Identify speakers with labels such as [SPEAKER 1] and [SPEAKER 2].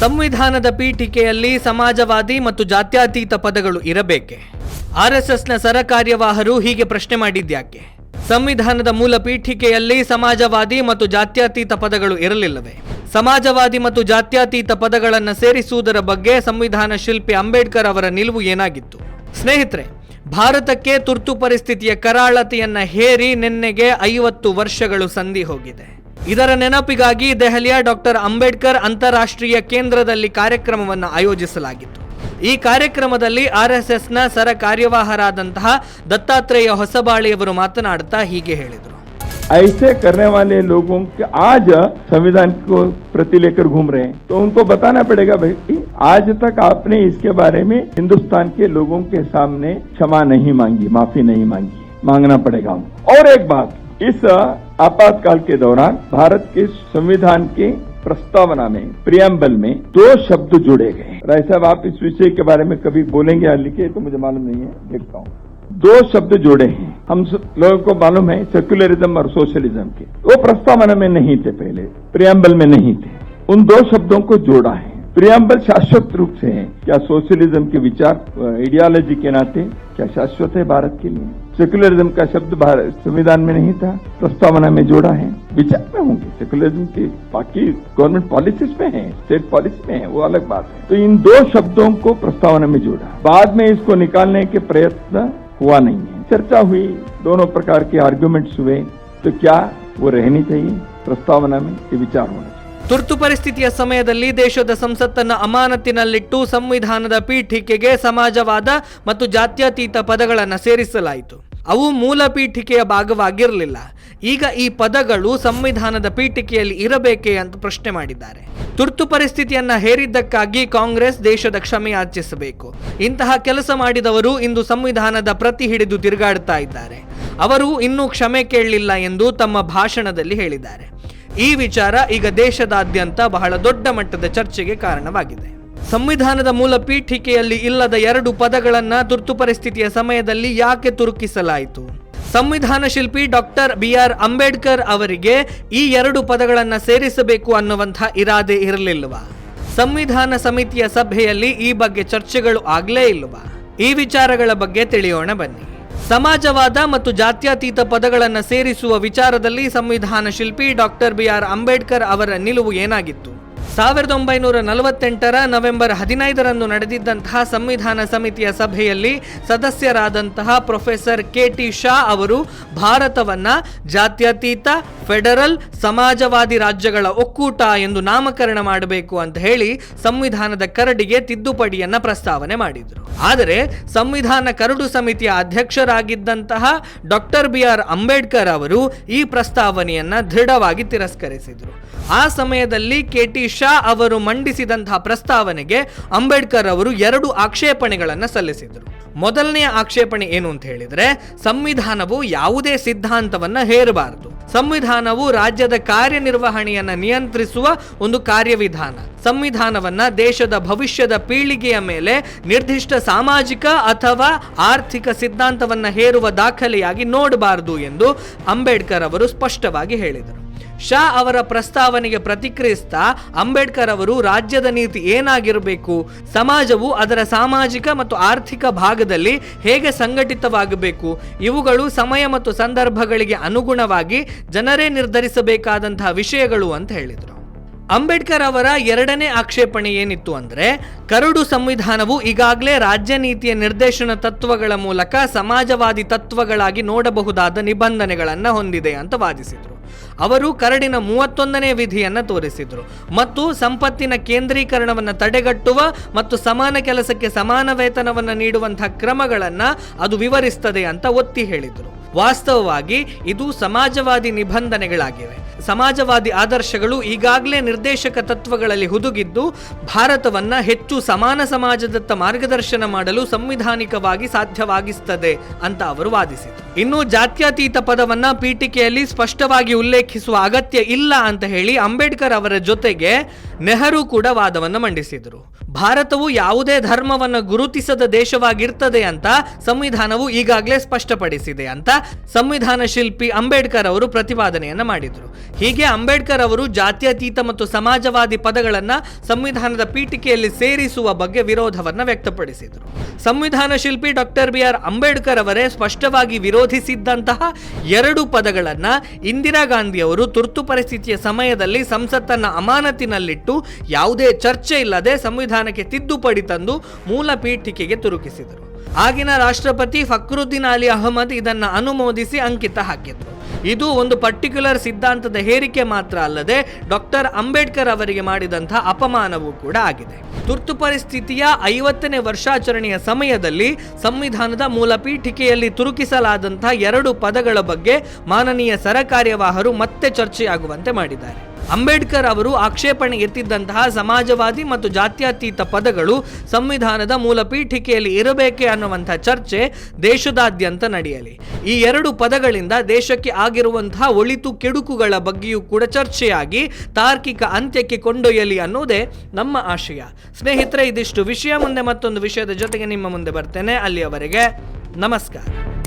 [SPEAKER 1] ಸಂವಿಧಾನದ ಪೀಠಿಕೆಯಲ್ಲಿ ಸಮಾಜವಾದಿ ಮತ್ತು ಜಾತ್ಯತೀತ ಪದಗಳು ಇರಬೇಕೆ? ಆರ್ಎಸ್ಎಸ್ನ ಸರ ಕಾರ್ಯವಾಹರು ಹೀಗೆ ಪ್ರಶ್ನೆ ಮಾಡಿದ್ಯಾಕೆ? ಸಂವಿಧಾನದ ಮೂಲ ಪೀಠಿಕೆಯಲ್ಲಿ ಸಮಾಜವಾದಿ ಮತ್ತು ಜಾತ್ಯತೀತ ಪದಗಳು ಇರಲಿಲ್ಲವೇ. ಸಮಾಜವಾದಿ ಮತ್ತು ಜಾತ್ಯತೀತ ಪದಗಳನ್ನು ಸೇರಿಸುವುದರ ಬಗ್ಗೆ ಸಂವಿಧಾನ ಶಿಲ್ಪಿ ಅಂಬೇಡ್ಕರ್ ಅವರ ನಿಲುವು ಏನಾಗಿತ್ತು? ಸ್ನೇಹಿತರೆ, ಭಾರತಕ್ಕೆ ತುರ್ತು ಪರಿಸ್ಥಿತಿಯ ಕರಾಳತೆಯನ್ನು ಹೇರಿ ನಿನ್ನೆಗೆ ಐವತ್ತು ವರ್ಷಗಳು ಸಂಧಿ ಹೋಗಿದೆ. ಇದರ ನೆನಪಿಗಾಗಿ ದೆಹಲಿಯ ಡಾಕ್ಟರ್ ಅಂಬೇಡ್ಕರ್ ಅಂತಾರಾಷ್ಟ್ರೀಯ ಕೇಂದ್ರದಲ್ಲಿ ಕಾರ್ಯಕ್ರಮವನ್ನು ಆಯೋಜಿಸಲಾಗಿತ್ತು ಈ ಕಾರ್ಯಕ್ರಮದಲ್ಲಿ ಆರ್ಎಸ್ಎಸ್ನ ಸರ ಕಾರ್ಯವಾಹರಾದಂತಹ ದತ್ತಾತ್ರೇಯ ಹೊಸಬಾಳಿಯವರು ಮಾತನಾಡುತ್ತಾ ಹೀಗೆ ಹೇಳಿದರು
[SPEAKER 2] ऐसे करने वाले लोगों के आज संविधान को प्रति लेकर घूम रहे हैं तो उनको बताना पड़ेगा भाई कि आज तक आपने इसके बारे में हिंदुस्तान के लोगों के सामने क्षमा नहीं मांगी माफी नहीं मांगी मांगना पड़ेगा हमको। और एक बात इस आपातकाल के दौरान भारत के संविधान के प्रस्तावना में प्रियम्बल में दो शब्द जुड़े गए राय साहब, आप इस विषय के बारे में कभी बोलेंगे या लिखे तो मुझे मालूम नहीं है, देखता हूँ। दो शब्द जोड़े हैं। हम लोगों को मालूम है सेक्युलरिज्म और सोशलिज्म के। वो प्रस्तावना में नहीं थे पहले प्रियम्बल में नहीं थे। उन दो शब्दों को जोड़ा है। प्रियम्बल शाश्वत रूप से है। क्या सोशलिज्म के विचार आइडियोलॉजी के नाते, क्या शाश्वत है भारत के लिए? सेक्युलरिज्म का शब्द भारत संविधान में नहीं था प्रस्तावना में जोड़ा है विचार में होंगे सेक्युलरिज्म के बाकी गवर्नमेंट पॉलिसीज में है स्टेट पॉलिसी में है वो अलग बात है तो इन दो शब्दों को प्रस्तावना में जोड़ा बाद में इसको निकालने के प्रयत्न हुआ नहीं है चर्चा हुई दोनों प्रकार के आर्ग्यूमेंट्स हुए तो क्या वो रहनी चाहिए प्रस्तावना में ये विचार होना चाहिए
[SPEAKER 1] ತುರ್ತು ಪರಿಸ್ಥಿತಿಯ ಸಮಯದಲ್ಲಿ ದೇಶದ ಸಂಸತ್ತನ್ನು ಅಮಾನತಿನಲ್ಲಿಟ್ಟು ಸಂವಿಧಾನದ ಪೀಠಿಕೆಗೆ ಸಮಾಜವಾದ ಮತ್ತು ಜಾತ್ಯತೀತ ಪದಗಳನ್ನು ಸೇರಿಸಲಾಯಿತು ಅವು ಮೂಲ ಪೀಠಿಕೆಯ ಭಾಗವಾಗಿರಲಿಲ್ಲ. ಈಗ ಈ ಪದಗಳು ಸಂವಿಧಾನದ ಪೀಠಿಕೆಯಲ್ಲಿ ಇರಬೇಕೆ ಅಂತ ಪ್ರಶ್ನೆ ಮಾಡಿದ್ದಾರೆ. ತುರ್ತು ಪರಿಸ್ಥಿತಿಯನ್ನ ಹೇರಿದ್ದಕ್ಕಾಗಿ ಕಾಂಗ್ರೆಸ್ ದೇಶದ ಕ್ಷಮೆ ಯಾಚಿಸಬೇಕು. ಇಂತಹ ಕೆಲಸ ಮಾಡಿದವರು ಇಂದು ಸಂವಿಧಾನದ ಪ್ರತಿ ಹಿಡಿದು ತಿರುಗಾಡ್ತಾ ಇದ್ದಾರೆ. ಅವರು ಇನ್ನೂ ಕ್ಷಮೆ ಕೇಳಲಿಲ್ಲ ಎಂದು ತಮ್ಮ ಭಾಷಣದಲ್ಲಿ ಹೇಳಿದ್ದಾರೆ. ಈ ವಿಚಾರ ಈಗ ದೇಶದಾದ್ಯಂತ ಬಹಳ ದೊಡ್ಡ ಮಟ್ಟದ ಚರ್ಚೆಗೆ ಕಾರಣವಾಗಿದೆ. ಸಂವಿಧಾನದ ಮೂಲ ಪೀಠಿಕೆಯಲ್ಲಿ ಇಲ್ಲದ ಎರಡು ಪದಗಳನ್ನ ತುರ್ತು ಪರಿಸ್ಥಿತಿಯ ಸಮಯದಲ್ಲಿ ಯಾಕೆ ತುರುಕಿಸಲಾಯಿತು? ಸಂವಿಧಾನ ಶಿಲ್ಪಿ ಡಾಕ್ಟರ್ ಬಿ ಆರ್ ಅಂಬೇಡ್ಕರ್ ಅವರಿಗೆ ಈ ಎರಡು ಪದಗಳನ್ನು ಸೇರಿಸಬೇಕು ಅನ್ನುವಂಥ ಇರಾದೆ ಇರಲಿಲ್ಲವ. ಸಂವಿಧಾನ ಸಮಿತಿಯ ಸಭೆಯಲ್ಲಿ ಈ ಬಗ್ಗೆ ಚರ್ಚೆಗಳು ಆಗಲೇ ಇಲ್ವಾ ಈ ವಿಚಾರಗಳ ಬಗ್ಗೆ ತಿಳಿಯೋಣ ಬನ್ನಿ. ಸಮಾಜವಾದ ಮತ್ತು ಜಾತ್ಯತೀತ ಪದಗಳನ್ನು ಸೇರಿಸುವ ವಿಚಾರದಲ್ಲಿ ಸಂವಿಧಾನ ಶಿಲ್ಪಿ ಡಾಕ್ಟರ್ ಬಿ ಆರ್ ಅಂಬೇಡ್ಕರ್ ಅವರ ನಿಲುವು ಏನಾಗಿತ್ತು? ಸಾವಿರದ ಒಂಬೈನೂರ ನಲವತ್ತೆಂಟರ ನವೆಂಬರ್ ಹದಿನೈದರಂದು ನಡೆದಿದ್ದಂತಹ ಸಂವಿಧಾನ ಸಮಿತಿಯ ಸಭೆಯಲ್ಲಿ ಸದಸ್ಯರಾದಂತಹ ಪ್ರೊಫೆಸರ್ ಕೆ ಟಿ ಶಾ ಅವರು ಭಾರತವನ್ನ ಜಾತ್ಯತೀತ, ಫೆಡರಲ್, ಸಮಾಜವಾದಿ ರಾಜ್ಯಗಳ ಒಕ್ಕೂಟ ಎಂದು ನಾಮಕರಣ ಮಾಡಬೇಕು ಅಂತ ಹೇಳಿ ಸಂವಿಧಾನದ ಕರಡಿಗೆ ತಿದ್ದುಪಡಿಯನ್ನ ಪ್ರಸ್ತಾವನೆ ಮಾಡಿದರು. ಆದರೆ ಸಂವಿಧಾನ ಕರಡು ಸಮಿತಿಯ ಅಧ್ಯಕ್ಷರಾಗಿದ್ದಂತಹ ಡಾಕ್ಟರ್ ಬಿ ಆರ್ ಅಂಬೇಡ್ಕರ್ ಅವರು ಈ ಪ್ರಸ್ತಾವನೆಯನ್ನ ದೃಢವಾಗಿ ತಿರಸ್ಕರಿಸಿದರು. ಆ ಸಮಯದಲ್ಲಿ ಕೆ ಟಿ ಶಾ ಅವರು ಮಂಡಿಸಿದಂತಹ ಪ್ರಸ್ತಾವನೆಗೆ ಅಂಬೇಡ್ಕರ್ ಅವರು ಎರಡು ಆಕ್ಷೇಪಣೆಗಳನ್ನು ಸಲ್ಲಿಸಿದರು. ಮೊದಲನೆಯ ಆಕ್ಷೇಪಣೆ ಏನು ಅಂತ ಹೇಳಿದ್ರೆ, ಸಂವಿಧಾನವು ಯಾವುದೇ ಸಿದ್ಧಾಂತವನ್ನ ಹೇರಬಾರದು. ಸಂವಿಧಾನವು ರಾಜ್ಯದ ಕಾರ್ಯನಿರ್ವಹಣೆಯನ್ನ ನಿಯಂತ್ರಿಸುವ ಒಂದು ಕಾರ್ಯವಿಧಾನ. ಸಂವಿಧಾನವನ್ನ ದೇಶದ ಭವಿಷ್ಯದ ಪೀಳಿಗೆಯ ಮೇಲೆ ನಿರ್ದಿಷ್ಟ ಸಾಮಾಜಿಕ ಅಥವಾ ಆರ್ಥಿಕ ಸಿದ್ಧಾಂತವನ್ನ ಹೇರುವ ದಾಖಲೆಯಾಗಿ ನೋಡಬಾರದು ಎಂದು ಅಂಬೇಡ್ಕರ್ ಅವರು ಸ್ಪಷ್ಟವಾಗಿ ಹೇಳಿದರು. ಶಾ ಅವರ ಪ್ರಸ್ತಾವನೆಗೆ ಪ್ರತಿಕ್ರಿಯಿಸ್ತಾ ಅಂಬೇಡ್ಕರ್ ಅವರು ರಾಜ್ಯದ ನೀತಿ ಏನಾಗಿರಬೇಕು? ಸಮಾಜವು ಅದರ ಸಾಮಾಜಿಕ ಮತ್ತು ಆರ್ಥಿಕ ಭಾಗದಲ್ಲಿ ಹೇಗೆ ಸಂಘಟಿತವಾಗಬೇಕು? ಇವುಗಳು ಸಮಯ ಮತ್ತು ಸಂದರ್ಭಗಳಿಗೆ ಅನುಗುಣವಾಗಿ ಜನರೇ ನಿರ್ಧರಿಸಬೇಕಾದಂತಹ ವಿಷಯಗಳು ಅಂತ ಹೇಳಿದರು. ಅಂಬೇಡ್ಕರ್ ಅವರ ಎರಡನೇ ಆಕ್ಷೇಪಣೆ ಏನಿತ್ತು ಅಂದರೆ, ಕರಡು ಸಂವಿಧಾನವು ಈಗಾಗಲೇ ರಾಜ್ಯ ನೀತಿಯ ನಿರ್ದೇಶನ ತತ್ವಗಳ ಮೂಲಕ ಸಮಾಜವಾದಿ ತತ್ವಗಳಾಗಿ ನೋಡಬಹುದಾದ ನಿಬಂಧನೆಗಳನ್ನು ಹೊಂದಿದೆ ಅಂತ ವಾದಿಸಿದರು. ಅವರು ಕರಡಿನ ಮೂವತ್ತೊಂದನೇ ವಿಧಿಯನ್ನು ತೋರಿಸಿದರು. ಮತ್ತು ಸಂಪತ್ತಿನ ಕೇಂದ್ರೀಕರಣವನ್ನು ತಡೆಗಟ್ಟುವ ಮತ್ತು ಸಮಾನ ಕೆಲಸಕ್ಕೆ ಸಮಾನ ವೇತನವನ್ನು ನೀಡುವಂತಹ ಕ್ರಮಗಳನ್ನು ಅದು ವಿವರಿಸ್ತದೆ ಅಂತ ಒತ್ತಿ ಹೇಳಿದರು. ವಾಸ್ತವವಾಗಿ ಇದು ಸಮಾಜವಾದಿ ನಿಬಂಧನೆಗಳಾಗಿವೆ. ಸಮಾಜವಾದಿ ಆದರ್ಶಗಳು ಈಗಾಗಲೇ ನಿರ್ದೇಶಕ ತತ್ವಗಳಲ್ಲಿ ಹುದುಗಿದ್ದು, ಭಾರತವನ್ನ ಹೆಚ್ಚು ಸಮಾನ ಸಮಾಜದತ್ತ ಮಾರ್ಗದರ್ಶನ ಮಾಡಲು ಸಂವಿಧಾನಿಕವಾಗಿ ಸಾಧ್ಯವಾಗಿಸ್ತದೆ ಅಂತ ಅವರು ವಾದಿಸಿದರು. ಇನ್ನು ಜಾತ್ಯತೀತ ಪದವನ್ನ ಪೀಠಿಕೆಯಲ್ಲಿ ಸ್ಪಷ್ಟವಾಗಿ ಉಲ್ಲೇಖಿಸುವ ಅಗತ್ಯ ಇಲ್ಲ ಅಂತ ಹೇಳಿ ಅಂಬೇಡ್ಕರ್ ಅವರ ಜೊತೆಗೆ ನೆಹರು ಕೂಡ ವಾದವನ್ನು ಮಂಡಿಸಿದರು. ಭಾರತವು ಯಾವುದೇ ಧರ್ಮವನ್ನು ಗುರುತಿಸದ ದೇಶವಾಗಿರ್ತದೆ ಅಂತ ಸಂವಿಧಾನವು ಈಗಾಗಲೇ ಸ್ಪಷ್ಟಪಡಿಸಿದೆ ಅಂತ ಸಂವಿಧಾನ ಶಿಲ್ಪಿ ಅಂಬೇಡ್ಕರ್ ಅವರು ಪ್ರತಿಪಾದನೆಯನ್ನು ಮಾಡಿದರು. ಹೀಗೆ ಅಂಬೇಡ್ಕರ್ ಅವರು ಜಾತ್ಯತೀತ ಮತ್ತು ಸಮಾಜವಾದಿ ಪದಗಳನ್ನು ಸಂವಿಧಾನದ ಪೀಠಿಕೆಯಲ್ಲಿ ಸೇರಿಸುವ ಬಗ್ಗೆ ವಿರೋಧವನ್ನು ವ್ಯಕ್ತಪಡಿಸಿದರು. ಸಂವಿಧಾನ ಶಿಲ್ಪಿ ಡಾಕ್ಟರ್ ಬಿ ಆರ್ ಅಂಬೇಡ್ಕರ್ ಅವರೇ ಸ್ಪಷ್ಟವಾಗಿ ವಿರೋಧಿಸಿದ್ದಂತಹ ಎರಡು ಪದಗಳನ್ನು ಇಂದಿರಾ ಗಾಂಧಿಯವರು ತುರ್ತು ಪರಿಸ್ಥಿತಿಯ ಸಮಯದಲ್ಲಿ ಸಂಸತ್ತನ್ನು ಅಮಾನತಿನಲ್ಲಿಟ್ಟು ಯಾವುದೇ ಚರ್ಚೆ ಇಲ್ಲದೆ ಸಂವಿಧಾನಕ್ಕೆ ತಿದ್ದುಪಡಿ ತಂದು ಮೂಲ ಪೀಠಿಕೆಗೆ ತುರುಕಿಸಿದರು. ಆಗಿನ ರಾಷ್ಟ್ರಪತಿ ಫಕ್ರುದ್ದೀನ್ ಅಲಿ ಅಹಮದ್ ಇದನ್ನ ಅನುಮೋದಿಸಿ ಅಂಕಿತ ಹಾಕಿದ್ರು. ಇದು ಒಂದು ಪರ್ಟಿಕ್ಯುಲರ್ ಸಿದ್ಧಾಂತದ ಹೇರಿಕೆ ಮಾತ್ರ ಅಲ್ಲದೆ ಡಾಕ್ಟರ್ ಅಂಬೇಡ್ಕರ್ ಅವರಿಗೆ ಮಾಡಿದಂತಹ ಅಪಮಾನವೂ ಕೂಡ ಆಗಿದೆ. ತುರ್ತು ಪರಿಸ್ಥಿತಿಯ ಐವತ್ತನೇ ವರ್ಷಾಚರಣೆಯ ಸಮಯದಲ್ಲಿ ಸಂವಿಧಾನದ ಮೂಲ ಪೀಠಿಕೆಯಲ್ಲಿ ತುರುಕಿಸಲಾದಂತಹ ಎರಡು ಪದಗಳ ಬಗ್ಗೆ ಮಾನನೀಯ ಸರಕಾರ್ಯವಾಹರು ಮತ್ತೆ ಚರ್ಚೆಯಾಗುವಂತೆ ಮಾಡಿದ್ದಾರೆ. ಅಂಬೇಡ್ಕರ್ ಅವರು ಆಕ್ಷೇಪಣೆ ಎತ್ತಿದ್ದಂತಹ ಸಮಾಜವಾದಿ ಮತ್ತು ಜಾತ್ಯತೀತ ಪದಗಳು ಸಂವಿಧಾನದ ಮೂಲ ಪೀಠಿಕೆಯಲ್ಲಿ ಇರಬೇಕೆ ಅನ್ನುವಂಥ ಚರ್ಚೆ ದೇಶದಾದ್ಯಂತ ನಡೆಯಲಿ. ಈ ಎರಡು ಪದಗಳಿಂದ ದೇಶಕ್ಕೆ ಆಗಿರುವಂತಹ ಒಳಿತು ಕೆಡುಕುಗಳ ಬಗ್ಗೆಯೂ ಕೂಡ ಚರ್ಚೆಯಾಗಿ ತಾರ್ಕಿಕ ಅಂತ್ಯಕ್ಕೆ ಕೊಂಡೊಯ್ಯಲಿ ಅನ್ನೋದೇ ನಮ್ಮ ಆಶಯ. ಸ್ನೇಹಿತರೆ, ಇದಿಷ್ಟು ವಿಷಯ. ಮುಂದೆ ಮತ್ತೊಂದು ವಿಷಯದ ಜೊತೆಗೆ ನಿಮ್ಮ ಮುಂದೆ ಬರ್ತೇನೆ. ಅಲ್ಲಿಯವರೆಗೆ ನಮಸ್ಕಾರ.